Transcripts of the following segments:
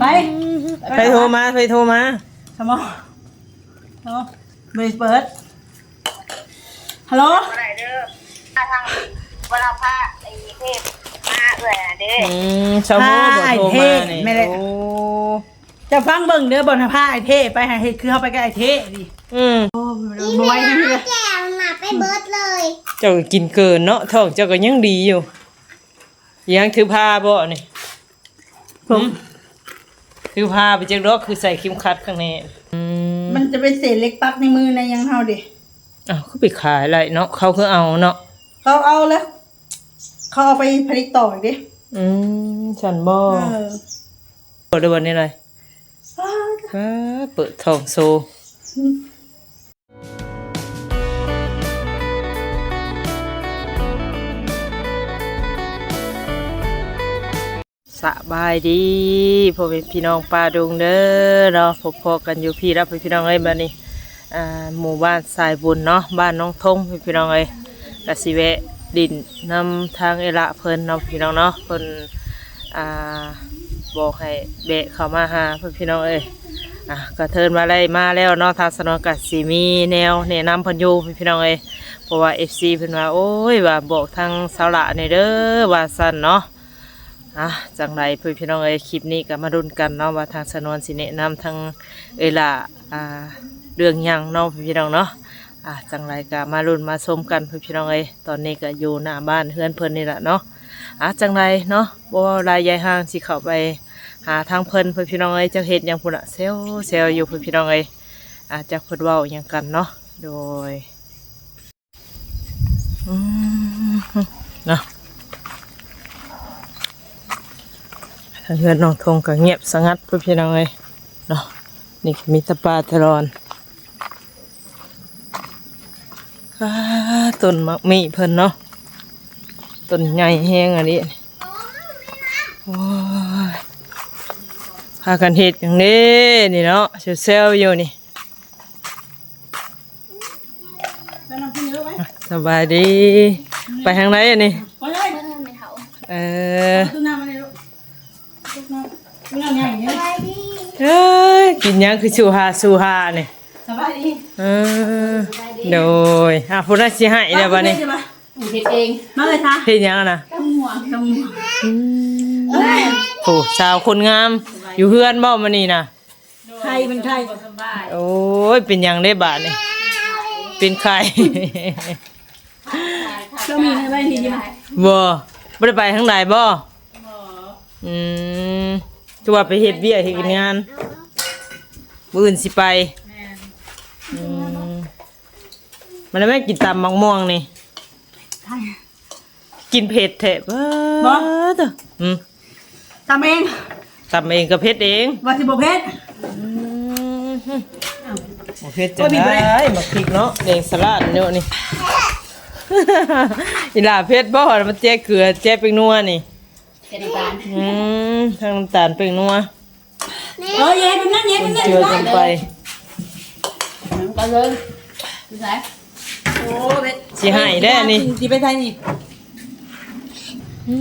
ไปไปโทรมาไปโทรมาสมองฮัลโหลเบสเบิร์ดฮัลโหลอะไรเด้อถ้าทางเวลาพระไอ้เทพมาเอื่อยน่ะเด้ออืมชาวโมบอกโทรมานี่โอ้จะฟังเบิ่งเด้อบนผ้าไอเท่ไปหาเฮ็ดคือเข้าไปกับไอเท่ดิอืมโอ้บอยนี่เลยแก้วมาไปเบิร์ดเลย เจ้าก็กินเกินเนาะท้องเจ้าก็ยังดีอยู่ยังถือผ้าบ่นี่ผม ถือผ้าไปจักดอกคือใส่เข็มขัดข้างในอืมมันจะเป็นเศษเล็กปักในมือในยังเฮาดิอ้าวเขาไปขายอะไรเนาะเขาคือเอาเนาะเขาเอาแล้ว เขาเอาไปผลิตต่ออีกดิอืมฉันบ่เออเปิดได้วันนี้เลยอ้าวฟ้าเปิดทองโซ สบายดีพ่อแม่พี่น้องป้าดงเด้อเนาะพบพอกันอยู่พี่รับพี่น้องเอ้ยบัดนี้อ่าหมู่บ้านสายบุญเนาะบ้านน้องทงพี่น้องเอ้ยกสิแวะดินนำทางเอละเพิ่นเนาะพี่น้องเนาะเพิ่นบอกให้เบะเข้ามาหาเพิ่นพี่น้องเอ้ยอะกระเทินมาได้มาแล้วเนาะทางสนองกัดสีมีแนวแนะนำพิ่นอยู่พี่น้องเอ้ยเพราะว่า FC เพิ่นว่าโอ้ยว่าบอกทางสาวละนี่เด้อว่าซั่นเนาะ อะจังไรเพื่อนพี่น้องเอ้ยคลิปนี้ก็มาดุนกันเนาะว่าทางสนวนสิแนะนำทางเอล่ะอ่าเรื่องยังเนาะพี่น้องเนาะอะจังไรก็มาดุนมาชมกันเพื่อนพี่น้องเอ้ยตอนนี้ก็อยู่หน้าบ้านเพื่อนเพิ่นนี่แหละเนาะอะจังไรเนาะบ่ลายยายห่างสิเข้าไปหาทางเพิ่นเพื่อนพี่น้องเอ้ยจักเฮ็ดหยังพุ่นน่ะเซลเซลอยู่เพื่อนพี่น้องเอ้ยอะจักเพิ่นเว้าหยังกันเนาะโดยอืมเนาะ ทาง เฮือนน้องทงก็เงียบสงัดเพื่อนพี่น้องเลยเนาะนี่ก็มีแตะปลาทะรอนอ้าต้นมะมีเพิ่นเนาะต้นใหญ่แห้งอันนี้โอ้ยพากันเห็ดอย่างนี้นี่เนาะเซลๆอยู่นี่แล้วน้องกินเยอะไหมสบายดี ไปทางไหนอันนี้ กินหยังคือสูฮาสูฮาเนี่ยสบายดีเออโดยอะพูดได้สิให้เดี๋ยววันนี้เฮ็ดเฮ็ดเองมาเลยค่ะเฮ็ดหยังอะนะกำหัวกำหัวโอ้สาวคนงาม อยู่เฮือนบ่มานี่นะใครเป็นใครโอ้ยเป็นหยังได้บาดนี่เป็นใครเรามีใครบ้างทีนี้มาบ่บ่ได้ไปทางใดบ่อืมคือว่าไปเฮ็ดเวียกเฮ็ดงาน มื้ออื่นสิไปอืมมันได้แม่กินตำมักม่วงนี่กินเผ็ดแท้เบ้อเด้ออืมทำเองตำเองก็เผ็ดเองวัติบเพชรโอเคจะได้มาพริกเนาะแดงสลัดเนาะนี่ อีหลาเพชรบ่มันแจ๊เกลือแจ๊เป็นนัวนี่ เป็นน้ำตาลอืมทางน้ำตาลเป็นนัว เออเย็นเป็นนั่นเย็นเป็นนั่นเจือกันไปก็เลยดูสายโอ้เบ็ดสิให้ได้อนี่สิไปไทยนี่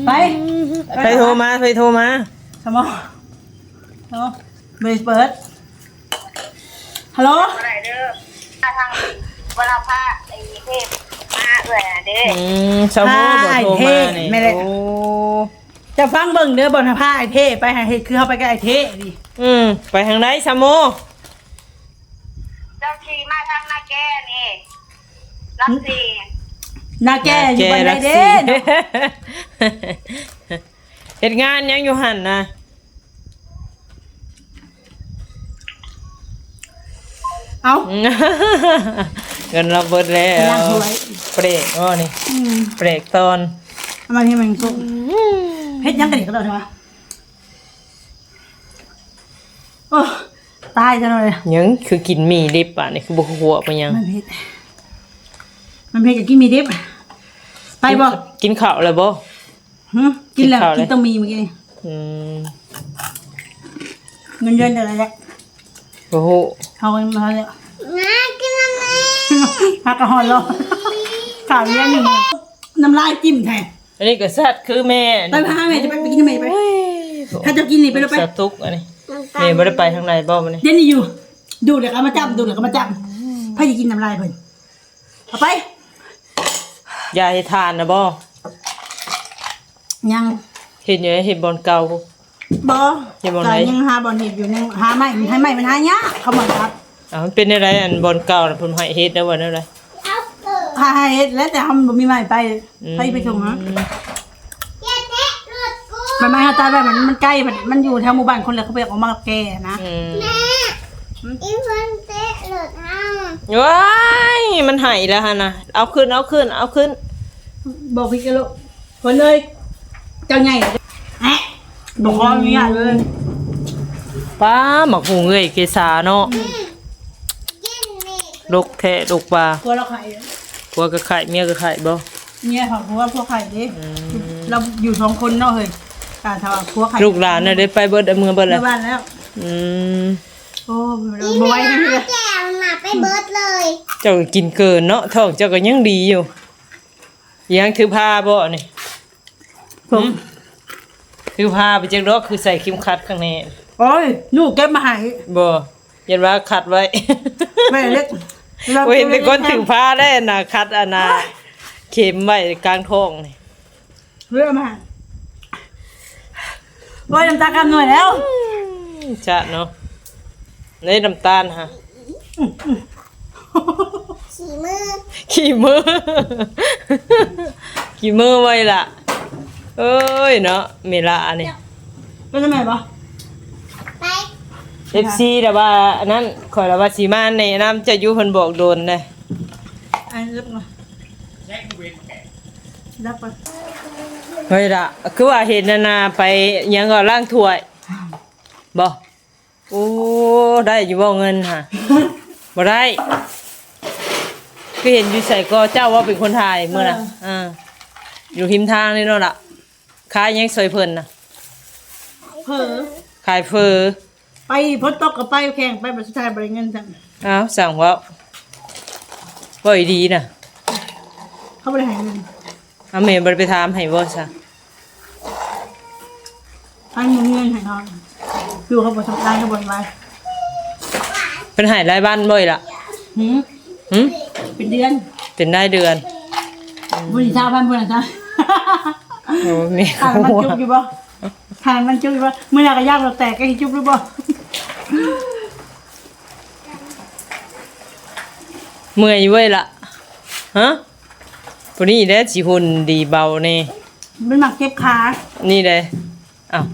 ไป ไปโทรมาไปโทรมา สมองฮัลโหลเบสเบิร์ดฮัลโหลอะไรเด้อถ้าทางเวลาพระไอ้เทพมาเอื่อยน่ะเด้ออืมชาวโมบ่โทรมานี่โอ้ จะฟังเบิ่งเด้อบนผ้าไอเท่ไปหาเฮ็ดคือเข้าไปกับไอเท่ดิอืมไปทางไหนชาวโมเจ้าชีมาทางนาแก่นี่รับสินาแกอยู่บันไดเด้แกรักสิเฮ็ดงานยังอยู่หั่นนะเอาเงินเราเบิดแล้ย่างวสวยเบรกอ๋อนี่อืมเบรกตอนเอามาที่มันสุก เพชรยังกระดิกกระโดดใช่ไหมโอ้ตายจังเลยยังคือกินหมี่ดิบอะนี่คือบุกหัวไปยัง มันเพชรมันเพชรกับกินมีดิบไปบ่กินข้าวเลยบ่หึกินแล้วกินข้าวเลยกินต้องมีเมื่อกี้นี่อืมเงินเดือนเดือนอะไรเนี่ยโอ้โหเอาเงินมาเลยน้ากินอะไรพักกระหอนรอข่าวเลี้ยงหนึ่งน้ำลายจิ้มแทน อันนี้ก็สัตว์คือแม่ไปพาแม่จะไปไปกินทำไมไปโอ้ยถ้าจะกินนี่ไปแล้วไปสตุกอันนี้น้ำตาแม่บ่ได้ไปทางไหนบ่มื้อนี้เดี๋ยวนี้อยู่ ดูดแล้วก็เอามาจับดูดแล้วก็มาจับพ่อจะกินน้ำลายเพิ่นเอาไปยาให้ทานนะบ่ยังเห็นอยู่ในเห็นบอลเก่าบอเห็นบ่ไหนยังหาบอลเห็ดอยู่ยังหาไม่ให้ไม่มันหายากเขาบอกครับอ่ามันเป็นอะไรอันบอลเก่าน่ะเพิ่นให้เฮ็ดได้บ่นั่นอะไรเอาเกิด หาให้เฮ็ดแล้วแต่ทำบ่มีไม่ไปไปไปส่งฮะอย่าแตะรถกูมันไม่หาตายไปมันมันใกล้มันมันอยู่แถวหมู่บ้านคนเลยเขาไปออกมาแก่นะอืมแม่อีเพิ่นเตะรถเอาว้ายมันให้แล้วหั่นน่ะเอาขึ้นเอาขึ้นเอาขึ้น บอกพี่กันลูกคนเลยเจ้าใหญ่แอะบอกว่าอย่างเงี้ยเลยป้าหมักหุงเอ้ยเกษาเนาะกินนี่ลูกแท้ลูกปลากลัวเราไข่ ผัวก็ไข่เมียก็ไข่บ่เนี่ยค่ะเพราะว่าพวกไข่ดิเราอยู่สองคนเนาะเฮ้ยกาถ้าว่าพวกไข่ลูกหลานน่ะได้ไปเบิดเอามือเบิดในแล้วบ้านแล้วอืมโอ้อีบแม่อยนี่เลยแก้วมาไปเบิดเลย เจ้าก็กินเกินเนาะท้องเจ้าก็ยังดีอยู่ยังถือผ้าบ่นี่ผมถือผ้าไปจักดอกคือใส่เข็มขัดข้างในโอ้ยลูกเก็บมาให้บ่ยันว่าขัดไว้แม่เล็ก เว้ยเป็นคนถือผ้าได้นะคัดอันน่ะเข็มไว้กลางท้องนี่เรื่องมาโอ้ยน้ำตากันหน่วยแล้วจะเนาะในน้ำตาลฮะขี่มือขี้มือขี้มือไว้ล่ะ เอ้ยเนาะเมละอันนี้เป็นทำไมปะไป FC แต่ว่าอันนั้นข่อยละว่าสิมาในน้ำจะอยู่เพิ่นบอกโดนเลยอันนี้รับมารับไปเฮ้ยล่ะคือว่าเห็นนานาไปหยังก็ล้างถ้วยบ่โอ้ได้อยู่บ่เงินฮะบ่ได้คือเห็นอยู่ใส่ก็เจ้าว่าเป็นคนไทยเมื่อน่ะอ่าอยู่หิมทางนี่เนาะล่ะขายหยังซอยเพิ่นน่ะเผลอขายเฟอ ไปพ้นตกกับไปแข่งไปบัตรสุดท้ายบริเงินสั่งอ้าวสั่งว่าบ่อีดีน่ะเขาบริหารเงินอาแม่บ่ได้ไปถามให้บ่ซะให้เงินเงินให้เขาอยู่เขาบริษัทได้เขาบริไว้เพิ่นให้รายบ้านบ่อีล่ะหืมหึเป็นเดือนเป็นได้เดือนบริษัทพันบริษัทโอ้แม่ขาดมันจุกอยู่บ่ขาดมันจุกอยู่บ่เมื่อไหร่ก็ยากเราแตกก็ให้จุกหรือบ่ เมื่อยอยู่เว้ยล่ะฮะผู้นี้แหละสิหุ่นดีเบาแน่มันหมักเก็บขา นี่เลยอ้าว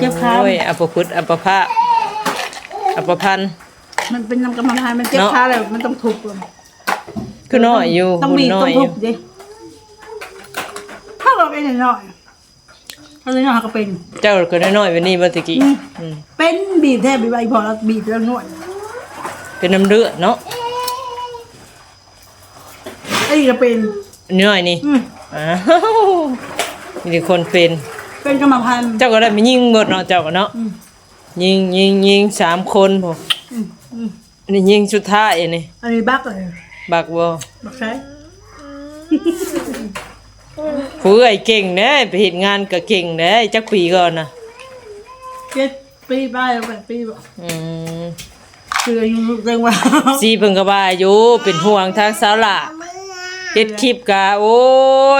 เจ็บขา โอ้ยอัปพุทธอัปภะอัปพันธ์มันเป็นน้ำกำมะพร้าวมันเจ็บเนาะขาแล้วมันต้องทุบเลยคือน้อยอยู่ต้องหุ่นบีบน้อต้อยงอทุยู่บดิถ้าเราเป็นน้อย ถ้าเราน้อยก็เป็น เจ้าก็น้อยๆวันนี้เมื่อตะกี้อืม อืมเป็นบีบแทบบีบใบพอแล้วบีบแล้วนวดเป็นน้ำเลือดเนาะไอ้นี่ก็เป็นน้อยนี่อืมอ้าวมีแต่คนเป็น เป็นกรรมพันธุ์ เจ้าก็ได้ไปยิงหมดเนาะเจ้าก็เนาะอืม ยิงยิงยิงสามคนพออืมอืมอันนี้ยิงสุดท้ายนี่อันนี้บักเลยบักบ่บักใช้ ผู้เอ้ยเก่งเด้ไปเฮ็ดงานก็เก่งเด้จักปีก่อนน่ะเจ็ดปีบ้ายแล้วแปดปีบอกอืมคืออายุเรื่องว่าซีเพิ่นก็ว่าอยู่เป็นห่วงทางสาวหละเอามืออะเฮ็ดคลิปกะโอ้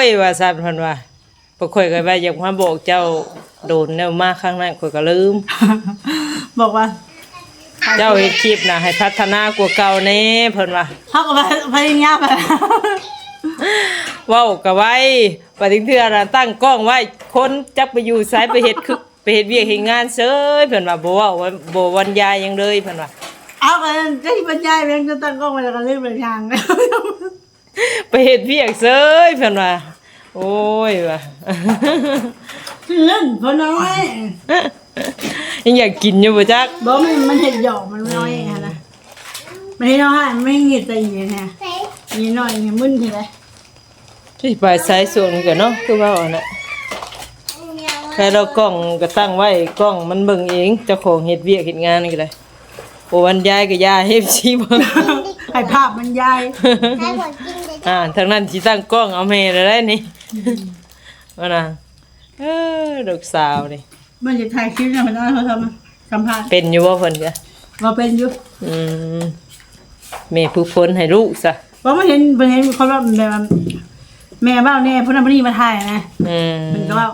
ยว่าซั่นเพิ่นว่าบ่ค่อยก็ว่าอยากมาบอกเจ้าโดนแนวมาครั้งนั้นข่อยก็ลืม บอกว่า เจ้าเฮ็ดคลิปน่ะให้พัฒนากว่าเก่าแน่เพิ่นว่าเขาก็พยายามไป เว้าก็ไว้ปฏิเทื่อน่ะตั้งกล้องไว้คนจักไปอยู่ไสไปเฮ็ดคือไปเฮ็ดเวียกเฮ็ดงานเซยเพิ่นว่าบ่เว้าว่าบ่บรรยายหยังเลยเพิ่นว่าเอากันจะที่บรรยายเพียงจะตั้งกล้องไว้แล้วก็เล่นเป็นยางไปเฮ็ดเวียกเซยเพิ่นว่าโอ้ยว่าเล่นเพราะน้อยยังอยากกินอยู่บ่จักบอกมันมันเห็ดหยอกมันน้อยเองอะนะมันให้น้อยมันไม่เงียบใจอย่างเงี้ยนะใส่นี่น้อยอย่างเงี้ยมึนทีไร ที่ไปสายส่วนกันเนาะคือว่าเอาน่ะเดียวแค่เรากล้องก็ตั้งไว้กล้องมันเบิ่งเองเจ้าของเฮ็ดเวียกเฮ็ดงานนี่ก็ได้โอ้วันยายก็ยาเฮ็ดสิเบิ่งให้ภาพมันยายให้ผลกินเลยอ่าทางนั้นสิตั้งกล้องเอาแม่ได้ได้นี่ว่าน่ะเอเออลูกสาวนี่มันจะถ่ายคลิปเนี่ยมันเอาเขาทำมาสัมภาษณ์เป็นอยู่บ่เพิ่นจ้ะว่าเป็นอยู่อืมแม่ผู้พ้นให้ลูกซะว่าไม่เห็นเป็นเห็นเขาว่าแบบว่า แม่เบ้าแน่เพราะนั้นพอดีมาถ่ายนะอืมมันก็ว่า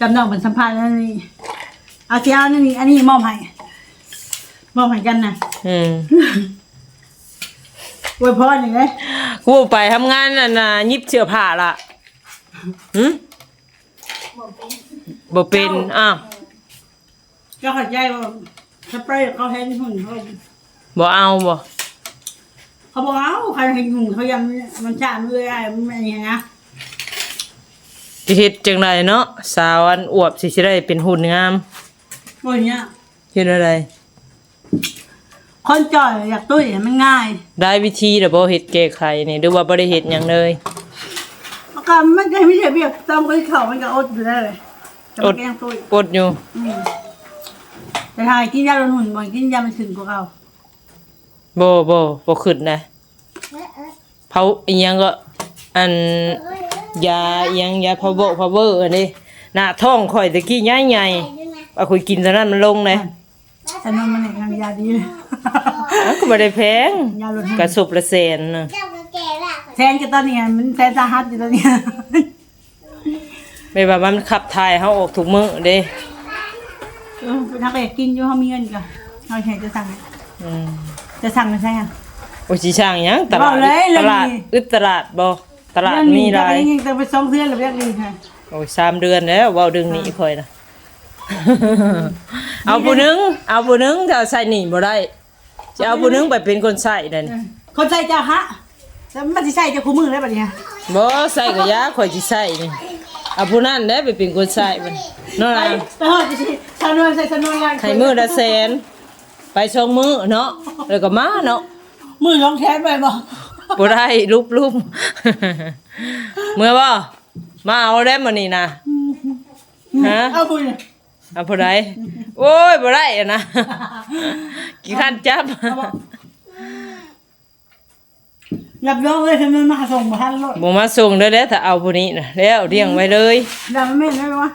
กับน้องเป็นสัมภาษณ์นั่นนี่เอาเสียอันนี้อันนี้มอบให้มอบให้กันนะอืมอวยพรอย่างไรกูไปทำงานน่ะนะยิบเสื้อผ้าล่ะหึบ่เป็นอ้าวก็เข้าใจว่าสเปรย์เขาเห็นหุ่นเขาบ่เอาบ่ เขาบอกเอาใครเห็นหุ่นเขายังมันชาเมื่อยอะไรมันอะไรอย่างเงี้ยสิเฮ็ดจังไดเนาะสาวอันอวบสิสิได้เป็นหุ่นงามพวกเนี้ยเฮ็ดอะไร คนจ่อยอยากตุ้ยมันง่ายได้วิธีแล้วบ่เฮ็ดแก้ไขนี่หรือว่าบ่ได้เฮ็ดหยังเลยแล้วก็มันก็ไม่ใช่เบียกตามคนเขามันก็อดอยู่ได้เลยจะมาแกล้งตุ้ยอดอยู่อืมแต่ทายกินยาลดหุ่นบ่อยกินยามันถึงกว่าเขา บ่บ่บ่ขึ้นนะเออเออเผาอีหยังก็อันเออเออยาอีหยังยาพาวเวอร์พาวเวอร์อันนี้หน้าท้องข่อยตะกี้ใหญ่ใส่ด้วยนะๆเอาข่อยกินเท่านั้นมันลงเลยแต่นมมันเนี่ยยาดีเลยอ้าวก็บ่ได้แพงยาลดหุ่นกระสุบละแสนน่ะเจ้าก็แก่ละแทนกันตอนนี้มันแทนสาหัสอยู่ตอนนี้ไม่ว่ามันขับถ่ายเฮาออกทุกมื้อเด้เออถ้าไปกินอยู่เขามีเงินก็เขาใช้จะสั่งอืม จะสั่งไม่ใช่อะโอ้สิช่างหยังตลาดบอกเลยเรื่ตองลาดนี้อึดตลาดบ่ตลาดเรื่องมีนี้หลายจะไปยังจะไปสองเดือนหรือเรื่องนี้ค่ะโอ้ยสามเดือนแล้วเว้าดึงหนี้ข่อยน่ะเอาผู้หนึง เอาผู้หนึงถ้าใส่หนี้บ่ได้จะเอาผู้หนึงไปเป็นคนใส่นั่นคนใส่เจ้าฮะแล้วมันจะใส่เจ้าคู่มือได้ปะเนี่ยบ่ใส่ก็ยาข่อยสิใส่นี่เอาผู้นั้นแหละไปเป็นคนใส่มันเนาะไปล่ะไปหอดจะสิชาวนวลใส่ชาวนวลยังให้มื้อละแสน ไปชงมื้อเนาะแล้วก็มาเนาะมือรองแขนไปบอกบ่ได้รูปรูปเมื่อบ่มาเอาได้มื้อนี้นะฮะเอาบุญเอาผู้ใดโอ้ยบ่ได้อะนะกี่คันจับรับรองเลยทำไมมาส่งมาทันรถบ่มาส่งเด้อเด้อถ้าเอาผู้นี้น่ะแล้วเลี้ยงไว้เลยดำไม่ได้วะ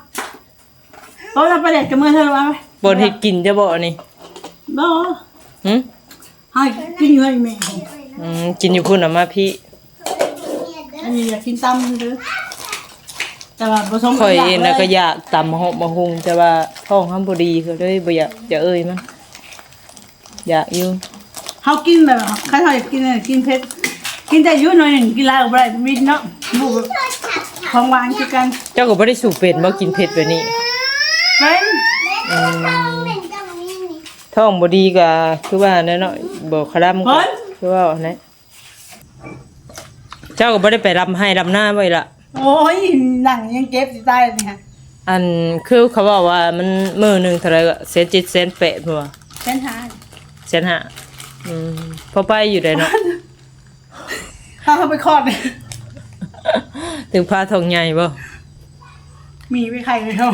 เขาจะไปเด็กกับมือเธอวะบ่เฮ็ดกินจะบ่นี่ บ่หึให้กินเงินแม่อืมกินอยู่พุ่นน่ะมาพี่อันนี้อยากกินตำเลยแต่ว่าผสมข่อยเองน่ะก็อยากตำหอกมาหุงแต่ว่าท้องห้ามบ่ดีก็เลยบ่อยากจะเอ่ยมันอยากอยู่เขากินแบบเขาอยากกินอะไรกินเผ็ดกินแต่ยุ่หน่อยหนึ่งกินลายกับอะไรมินเนาะบุกของหวานคือกัน เจ้าก็บ่ได้สู่เป็ดบ่กินเผ็ดแบบนี้เป็นเป็นเจ้ามีนี่ ท้องบ่ดีก็คือว่าแน่เนาะบ่คลำก็คือว่าอันนั้นเจ้าก็บ่ได้ไปรำให้รำหน้าไว้ล่ะโอ้ยหนังยังเก็บสิตายเลยค่ะอันคือเขาบอกว่ามันมือหนึ่งเท่าไหรก็เซนจิตเซนแปดพัวเส้นหาเซนห้าอืมพอไปอยู่ได้เนาะถ้าเขาไปคลอดถึงพาทองใหญ่บ่มีไม่ใครเลยเขา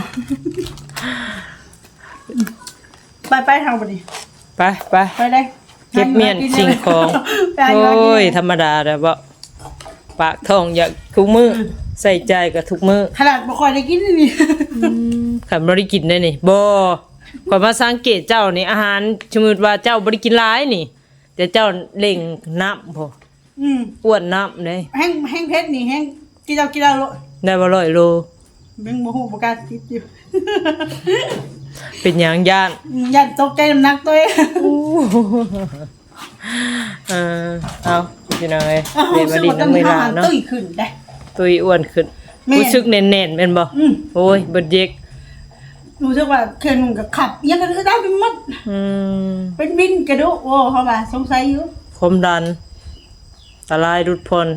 ไปไปทางบดีไปไปไปได้เก็บเมียนสิ่งของไปหาโอ้กินเลยธรรมดาแต่บ่ปากท้องอยากทุกมือใส่ใจกับทุกมือขนาดบ่ค่อยได้กินนี่ขันบ่ได้กินได้นี่บ่ข่อยมาสังเกตเจ้านี่อาหารสมมุติว่าเจ้าบ่ได้กินหลายนี่ แต่เจ้าเล่งน้ำพออืมอ้วนน้ำเด้แห้งแห้งเพชรนี่แห้งกินเอากินเอาโลได้บ่ร้อยโล เบ่งบ่ฮู้บ่กล้าคิดอยู่ เป็นหยังย่านอย่าตกใจน้ำหนักตัวเอง เออเอาพี่น้องเอ้ยอ้าวเรียนมาซึ่งดินมันน้ำเวลาอาหารเนาะตุ้ยขึ้นได้ ตุยอ้วนขึ้นแม่รู้สึกแน่นๆเป็นบ่อืม โอ้ยเบิดเยกรู้สึกว่าเคยนุ่งกับขับยังก็ได้เป็นหมดอืมเป็นวินกระดูกโอ้เขาว่าสงสัยอยู่ความดันตะลายรุดพล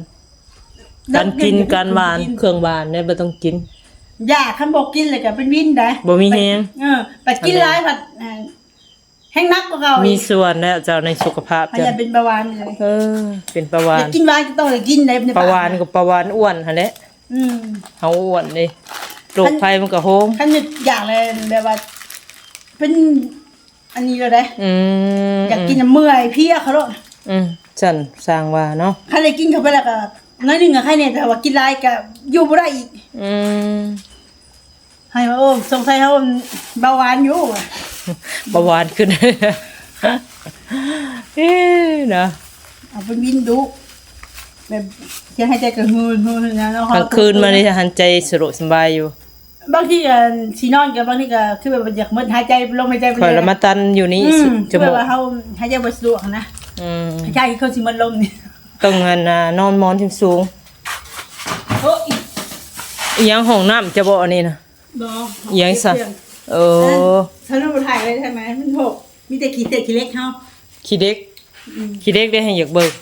การกินการหวานเครื่องหวานเนี่ยบ่ต้องกิน ยาคันบอกกินเลยก็เป็นวินได้บ่มีแฮง เออแต่กินหลายผัดอ่าแห้งนักกว่าเก่ามีอีกส่วนแล้วเจ้าในสุขภาพพยาจ้ะยามเป็นเบาหวานเลยเออ เป็นประวาอยานกกินหวานก็ต้องได้กินได้ในประวานกับประวานอ้วนหั่นแหละอืม เฮาอ้วนนี่โรคภัยมันก็โฮมขันนึกอยากเลยแบบว่า เป็นอันนี้เลยได้อืมอยากกินน้ำเมื่อยเพลียเขาหรอกอืมฉันสร้างว่าเนาะ ขันได้กินเข้าไปแล้วก็น้อยหนึงอะใครเนี่ยแต่ว่ากินหลายก็อยู่บ่ได้อีกอืม ให้ว่าโอ้สงสัยเขาเบาหวานอยู่อะเบาหวานขึ้นเอ๊ะนะเอาไปบินดุแบบจะให้ใจกระหืนหืนนะแล้วกลางคืนมานี่หันใจสรุสบายอยู่ บางทีก็สีนอนกับบางทีก็คือแบบอยากมันหายใจลมหายใจไปคอยละมาตันอยู่นี่อืสุมดจแบมูบกว่าเขาหายใจบ่สะดวกนะอืมหายใจเขาสิมันลมนี่ต้องหันน่ะนอนหมอนที่สูงโอ้ยอีหยังห้องน้ำจะบ่อันนี้นะ บ่อีหยังซะเออฉันรู้ถ่ายเลยใช่ไหมมันหกมีแต่ขี้เตะขี้เล็กเขาขี้เด็กขี้เด็กได้ให้อยากเบิก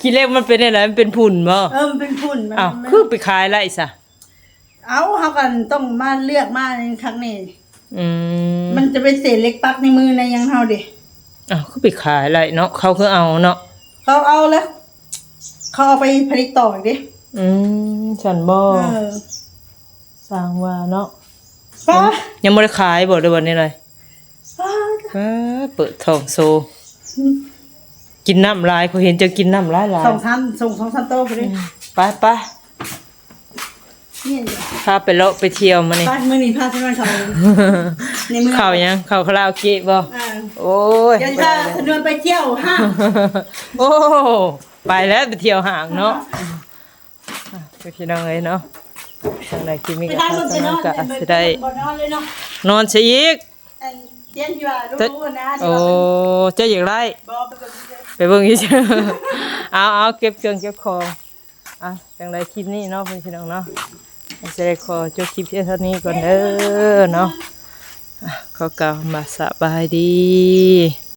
ขี้เล็กมันเป็นอะไรมันเป็นพุ่นบ่เออมันเป็นฝุ่นมันอ้าวมันคือไปขายไรซะเอาเขากันต้องมาเลือกมาในครั้งนี้อืมมันจะเป็นเศษเล็กปักในมือในยังเฮาดิอ้าวคือไปขายไรเนาะเขาคือเอาเนาะเขาเอาแล้วเขาเอาไปผลิตต่ออีกดิ อืมฉันบ่เออสร้างว่าเนาะป้ายังบ่ได้ขายบ่เดี๋ยววันนี้เลยป้าฟ้าเปิดท้องโซ กินน้ำลายเขาเห็นจะกินน้ำลายหลายสองสามส่งสองสามโต๊ะไปดิไปไปนี่พาไปเลาะไปเที่ยวมานี่ ป้ามือนี่พาฉันมาเขาในมือข้าวยังข้าวคาราโอเกะบ่อ่าโอ้ย เดี๋ยวจะฉันเดินไปเที่ยวห้าง โอ้ ไปแล้วไปเที่ยวห่างเนาะอะไป พี่น้องเอ้ยเนาะทางใดที่มีไปกับทางทางรถจะนนั้อนนก็อาจจะได้บ่นอนเลยเนาะนอนซะอีกอันเตียนที่ว่าแต่รู้ๆนะที่โอ้ว่าเจะอย่างไรบ่ไปกดเงินไปเบิ่งอีกเอาเอาเก็บเครื่องเก็บของอะจังไรคลิปนี้เนาะเพื่อนพี่น้องเนาะจะได้ขอจบคลิปเพียงเท่านี้ก่อนเด้อเนาะอะขอกล่าวมาสบายดี